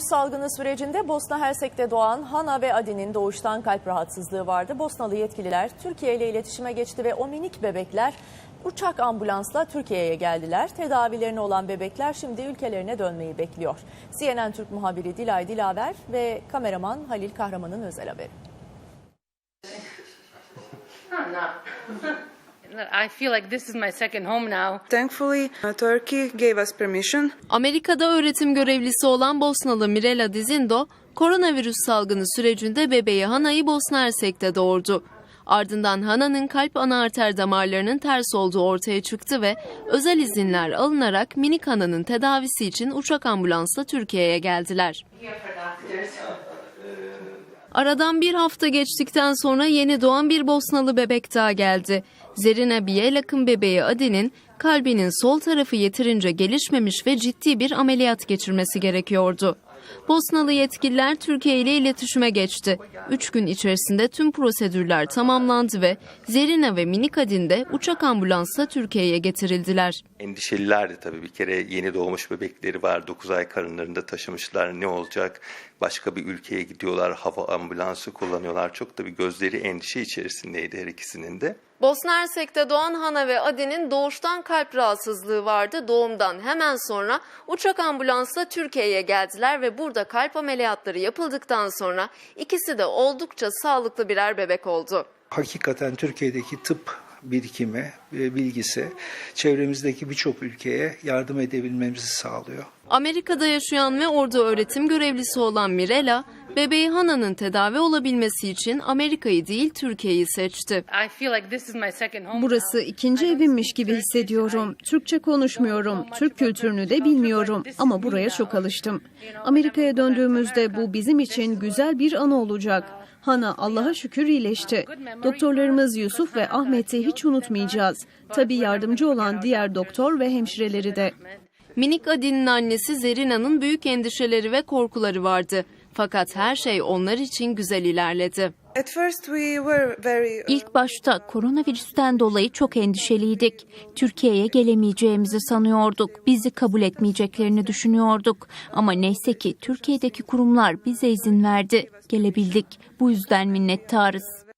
salgını sürecinde Bosna Hersek'te doğan Hana ve Adi'nin doğuştan kalp rahatsızlığı vardı. Bosnalı yetkililer Türkiye ile iletişime geçti ve o minik bebekler uçak ambulansla Türkiye'ye geldiler. Tedavilerine olan bebekler şimdi ülkelerine dönmeyi bekliyor. CNN Türk muhabiri Dilay Dilaver ve kameraman Halil Kahraman'ın özel haberi. I feel like this is my second home now. Thankfully, uh, Turkey gave us permission. Amerika'da öğretim görevlisi olan Bosnalı Mirela Dizindo, koronavirüs salgını sürecinde bebeği Hana'yı Bosna Hersek'te doğurdu. Ardından Hana'nın kalp ana arter damarlarının ters olduğu ortaya çıktı ve özel izinler alınarak minik Hana'nın tedavisi için uçak ambulansla Türkiye'ye geldiler. Aradan bir hafta geçtikten sonra yeni doğan bir Bosnalı bebek daha geldi. Zerina Bielak'ın bebeği Adi'nin kalbinin sol tarafı yeterince gelişmemiş ve ciddi bir ameliyat geçirmesi gerekiyordu. Bosnalı yetkililer Türkiye ile iletişime geçti. Üç gün içerisinde tüm prosedürler tamamlandı ve Zerina ve minik Adin de uçak ambulansla Türkiye'ye getirildiler. Endişelilerdi tabii bir kere yeni doğmuş bebekleri var 9 ay karınlarında taşımışlar ne olacak başka bir ülkeye gidiyorlar hava ambulansı kullanıyorlar çok da bir gözleri endişe içerisindeydi her ikisinin de. Bosna Hersek'te doğan Hana ve Adi'nin doğuştan kalp rahatsızlığı vardı. Doğumdan hemen sonra uçak ambulansla Türkiye'ye geldiler ve burada kalp ameliyatları yapıldıktan sonra ikisi de oldukça sağlıklı birer bebek oldu. hakikaten Türkiye'deki tıp birikimi ve bilgisi çevremizdeki birçok ülkeye yardım edebilmemizi sağlıyor. Amerika'da yaşayan ve orada öğretim görevlisi olan Mirela, bebeği Hana'nın tedavi olabilmesi için Amerika'yı değil Türkiye'yi seçti. Burası ikinci evimmiş gibi hissediyorum. Türkçe konuşmuyorum, Türk kültürünü de bilmiyorum ama buraya çok alıştım. Amerika'ya döndüğümüzde bu bizim için güzel bir anı olacak. Hana Allah'a şükür iyileşti. Doktorlarımız Yusuf ve Ahmet'i hiç unutmayacağız. Tabii yardımcı olan diğer doktor ve hemşireleri de. Minik Adi'nin annesi Zerina'nın büyük endişeleri ve korkuları vardı. Fakat her şey onlar için güzel ilerledi. Very İlk başta koronavirüsten dolayı çok endişeliydik. Türkiye'ye gelemeyeceğimizi sanıyorduk. Bizi kabul etmeyeceklerini düşünüyorduk. Ama neyse ki Türkiye'deki kurumlar bize izin verdi. Gelebildik. Bu yüzden minnettarız.